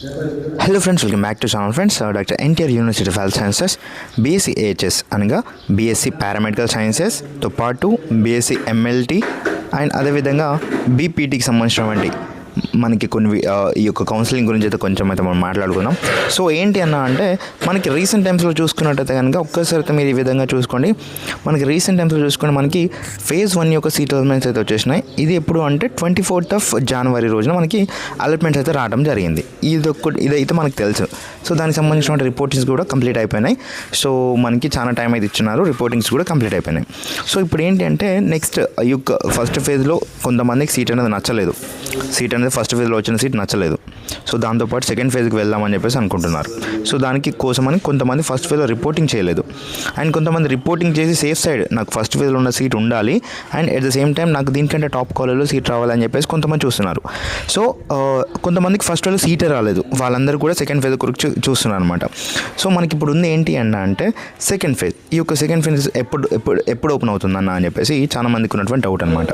Hello friends welcome back to channel friends doctor NTR university of health sciences BSc AHS అనగా BSc paramedical సైన్సెస్తో పాటు BSc MLT and అదేవిధంగా బీపీటీకి సంబంధించినటువంటి మనకి కొన్ని ఈ యొక్క కౌన్సిలింగ్ గురించి అయితే కొంచెం అయితే మనం మాట్లాడుకుందాం. సో ఏంటి అన్న అంటే మనకి రీసెంట్ టైమ్స్లో చూసుకున్నట్టయితే కనుక ఒక్కసారి అయితే మీరు ఈ విధంగా చూసుకోండి. మనకి రీసెంట్ టైమ్స్లో చూసుకుంటే మనకి ఫేజ్ వన్ యొక్క సీట్ అలాట్మెంట్స్ అయితే వచ్చేసినాయి. ఇది ఎప్పుడు అంటే ట్వంటీ ఫోర్త్ ఆఫ్ జనవరి రోజున మనకి అలాట్మెంట్స్ అయితే రావడం జరిగింది. ఇది ఒక్క ఇదైతే మనకు తెలుసు. సో దానికి సంబంధించిన రిపోర్టింగ్స్ కూడా కంప్లీట్ అయిపోయినాయి. సో మనకి చాలా టైం అయితే ఇచ్చినారు. రిపోర్టింగ్స్ కూడా కంప్లీట్ అయిపోయినాయి. సో ఇప్పుడు ఏంటి అంటే నెక్స్ట్ యొక్క ఫస్ట్ ఫేజ్లో కొంతమందికి సీట్ అనేది నచ్చలేదు. సీట్ అనేది ఫస్ట్ ఫేజ్లో వచ్చిన సీట్ నచ్చలేదు. సో దాంతోపాటు సెకండ్ ఫేజ్కి వెళ్దామని చెప్పేసి అనుకుంటున్నారు. సో దానికి కోసమని కొంతమంది ఫస్ట్ ఫేజ్లో రిపోర్టింగ్ చేయలేదు. అండ్ కొంతమంది రిపోర్టింగ్ చేసి సేఫ్ సైడ్ నాకు ఫస్ట్ ఫేజ్లో ఉన్న సీట్ ఉండాలి. And at the same time నాకు దీనికంటే టాప్ కాలేజ్లో సీట్ రావాలని చెప్పేసి కొంతమంది చూస్తున్నారు. సో uh, కొంతమందికి ఫస్ట్ ఫేజ్లో సీటే రాలేదు. వాళ్ళందరూ కూడా సెకండ్ ఫేజ్ గురించి చూస్తున్నారు అనమాట సో మనకి ఇప్పుడు ఉంది ఏంటి అన్న అంటే సెకండ్ ఫేజ్ ఈ యొక్క సెకండ్ ఫేజ్ ఎప్పుడు ఎప్పుడు ఎప్పుడు ఓపెన్ అవుతుందన్న అని చెప్పేసి చాలా మందికి ఉన్నటువంటి డౌట్ అనమాట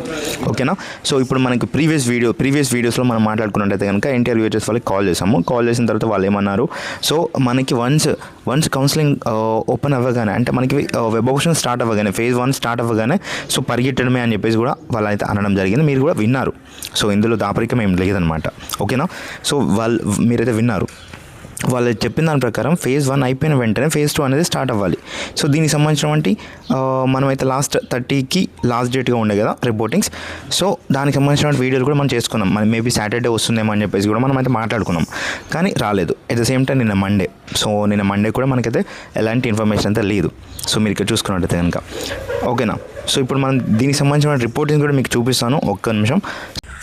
ఓకేనా సో ఇప్పుడు మనకి ప్రీవియస్ వీడియో ప్రీవియస్ వీడియోస్లో మనం మాట్లాడుకున్నట్టయితే కనుక ఇంటర్వ్యూ వచ్చేసి వాళ్ళకి కాల్ చేసాము కాల్ చేసిన తర్వాత వాళ్ళు ఏమన్నారు? సో మనకి వన్స్ వన్స్ కౌన్సిలింగ్ ఓపెన్ అవ్వగానే అంటే మనకి వెబ్ ఆప్షన్ స్టార్ట్ అవ్వగానే ఫేజ్ వన్ స్టార్ట్ అవ్వగానే సో పరిగెట్టడమే అని చెప్పేసి కూడా వాళ్ళు అయితే అనడం జరిగింది. మీరు కూడా విన్నారు. సో ఇందులో దాపరికం ఏం లేదనమాట ఓకేనా సో వాళ్ళు మీరైతే విన్నారు. వాళ్ళు చెప్పిన దాని ప్రకారం ఫేజ్ వన్ అయిపోయిన వెంటనే ఫేజ్ టూ అనేది స్టార్ట్ అవ్వాలి. సో దీనికి సంబంధించినటువంటి మనమైతే లాస్ట్ థర్టీకి లాస్ట్ డేట్గా ఉండే కదా రిపోర్టింగ్స్ సో దానికి సంబంధించిన వీడియోలు కూడా మనం చేసుకున్నాం. మనం మేబీ సాటర్డే వస్తుందేమో అని చెప్పేసి కూడా మనం అయితే మాట్లాడుకున్నాం. కానీ రాలేదు. ఎట్ ద సేమ్ టైం నిన్న మండే సో నిన్న మండే కూడా మనకైతే ఎలాంటి ఇన్ఫర్మేషన్ అయితే లేదు. సో మీరు ఇక్కడ చూసుకున్నట్టయితే కనుక. ఓకేనా సో ఇప్పుడు మనం దీనికి సంబంధించిన రిపోర్టింగ్ కూడా మీకు చూపిస్తాను. ఒక్క నిమిషం.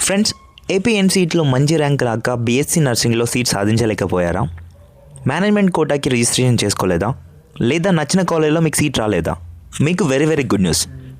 ఫ్రెండ్స్ ఏపీఎన్సీట్లో మంచి ర్యాంక్ రాక బీఎస్సీ నర్సింగ్లో సీట్ సాధించలేకపోయారా? మేనేజ్మెంట్ కోటాకి రిజిస్ట్రేషన్ చేసుకోలేదా? లేదా నచ్చిన కాలేజ్లో మీకు సీట్ రాలేదా? మీకు very very good news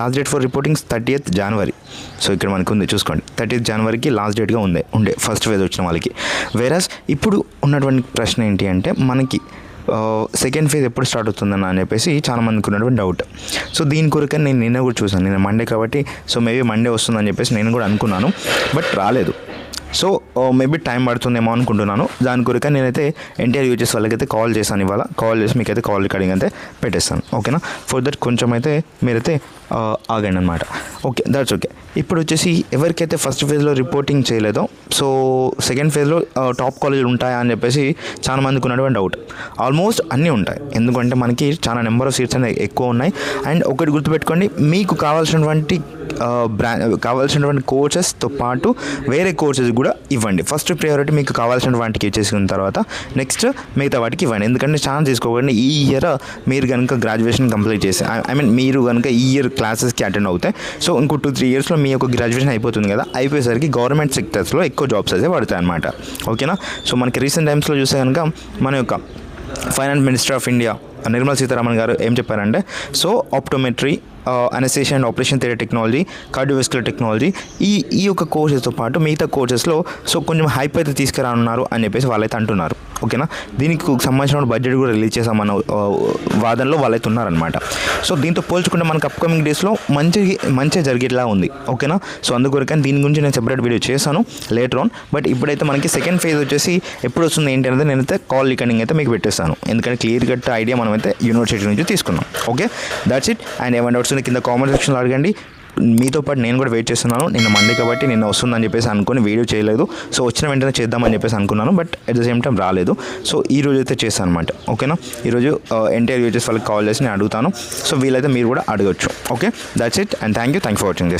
Last date for reportings thirtieth January so ఇక్కడ మనకు ఉంది చూసుకోండి. థర్టీయత్ జనవరికి లాస్ట్ డేట్గా ఉంది ఉండే ఫస్ట్ ఫేజ్ వచ్చిన వాళ్ళకి. వేరస్ ఇప్పుడు ఉన్నటువంటి ప్రశ్న ఏంటి అంటే మనకి సెకండ్ ఫేజ్ ఎప్పుడు స్టార్ట్ అవుతుందన్న అని చెప్పేసి చాలా మందికి ఉన్నటువంటి డౌట్ సో దీని కొరకు నేను నిన్న కూడా చూసాను నేను మండే కాబట్టి సో మేబీ మండే వస్తుందని చెప్పేసి నేను కూడా అనుకున్నాను బట్ రాలేదు. సో మేబీ టైం పడుతుందేమో అనుకుంటున్నాను. దాని కొరకు నేనైతే ఎన్టీఆర్ యూజెస్ వాళ్ళకైతే కాల్ చేశాను ఇవాళ. కాల్ చేసి మీకైతే కాల్ రికార్డింగ్ అయితే పెట్టేస్తాను. ఓకేనా? ఫర్ దట్ కొంచెం అయితే మీరైతే ఆగండి అనమాట ఓకే దట్స్ ఓకే ఇప్పుడు వచ్చేసి ఎవరికైతే ఫస్ట్ ఫేజ్లో రిపోర్టింగ్ చేయలేదో సో సెకండ్ ఫేజ్లో టాప్ కాలేజీలు ఉంటాయా అని చెప్పేసి చాలా మందికి ఉన్నటువంటి డౌట్ ఆల్మోస్ట్ అన్నీ ఉంటాయి. ఎందుకంటే మనకి చాలా నెంబర్ ఆఫ్ సీట్స్ అనేవి ఎక్కువ ఉన్నాయి. అండ్ ఒకటి గుర్తుపెట్టుకోండి మీకు కావాల్సినటువంటి బ్రా కావాల్సినటువంటి కోర్సెస్తో పాటు వేరే కోర్సెస్ కూడా ఇవ్వండి. ఫస్ట్ ప్రయారిటీ మీకు కావాల్సిన వాటికి ఇచ్చేసిన తర్వాత నెక్స్ట్ మిగతా వాటికి ఇవ్వండి. ఎందుకంటే ఛాన్స్ తీసుకోకండి ఈ ఇయర్ మీరు కనుక గ్రాడ్యుయేషన్ కంప్లీట్ చేసి ఐ మీన్ మీరు కనుక ఈ ఇయర్ క్లాసెస్కి అటెండ్ అవుతాయి సో ఇంకో టూ త్రీ ఇయర్స్లో మీ యొక్క గ్రాడ్యుయేషన్ అయిపోతుంది కదా. అయిపోయేసరికి గవర్నమెంట్ సెక్టర్స్లో ఎక్కువ జాబ్స్ అయితే పడతాయి అనమాట ఓకేనా సో మనకి రీసెంట్ టైమ్స్లో చూస్తే కనుక మన యొక్క finance minister of India Nirmala Sitharaman garu ఏం చెప్పారంటే so optometry anaesthesia and operation theatre technology cardiovascular technology ఈ ఈ యొక్క కోర్సెస్తో పాటు మిగతా కోర్సెస్లో సో కొంచెం హైప్ అయితే తీసుకురానున్నారు అని చెప్పేసి వాళ్ళైతే అంటున్నారు. ఓకేనా? దీనికి సంబంధించిన బడ్జెట్ కూడా రిలీజ్ చేసామన్న వాదనలో వాళ్ళైతే ఉన్నారనమాట సో దీంతో పోల్చుకుంటే మనకు అప్కమింగ్ డేస్లో మంచి మంచిగా జరిగేలా ఉంది. ఓకేనా? సో అందుకొరకని దీని గురించి నేను సెపరేట్ వీడియో చేశాను లేటర్ ఆన్ బట్ ఇప్పుడైతే మనకి సెకండ్ ఫేజ్ వచ్చేసి ఎప్పుడు వస్తుంది ఏంటి అనేది నేనైతే కాల్ రికార్డింగ్ అయితే మీకు పెట్టేస్తాను. ఎందుకంటే క్లియర్ కట్ ఐడియా మనమైతే యూనివర్సిటీ నుంచి తీసుకున్నాం. ఓకే? దాట్స్ ఇట్ అండ్ ఏమైనా డౌట్స్ కింద కామెంట్ సెక్షన్లో అడగండి. మీతో పాటు నేను కూడా వెయిట్ చేస్తున్నాను. నిన్న మండే కాబట్టి నిన్న వస్తుందని చెప్పేసి అనుకుని వీడియో చేయలేదు. సో వచ్చిన వెంటనే చేద్దామని చెప్పేసి అనుకున్నాను. But at the same time రాలేదు. సో ఈ రోజు అయితే చేస్తాను అనమాట ఓకేనా ఈరోజు ఎన్టీఆర్ యూజెస్ వాళ్ళకి కాల్ చేసి నేను అడుగుతాను. సో వీలైతే మీరు కూడా అడగచ్చు. Okay that's it and thank you thank for watching this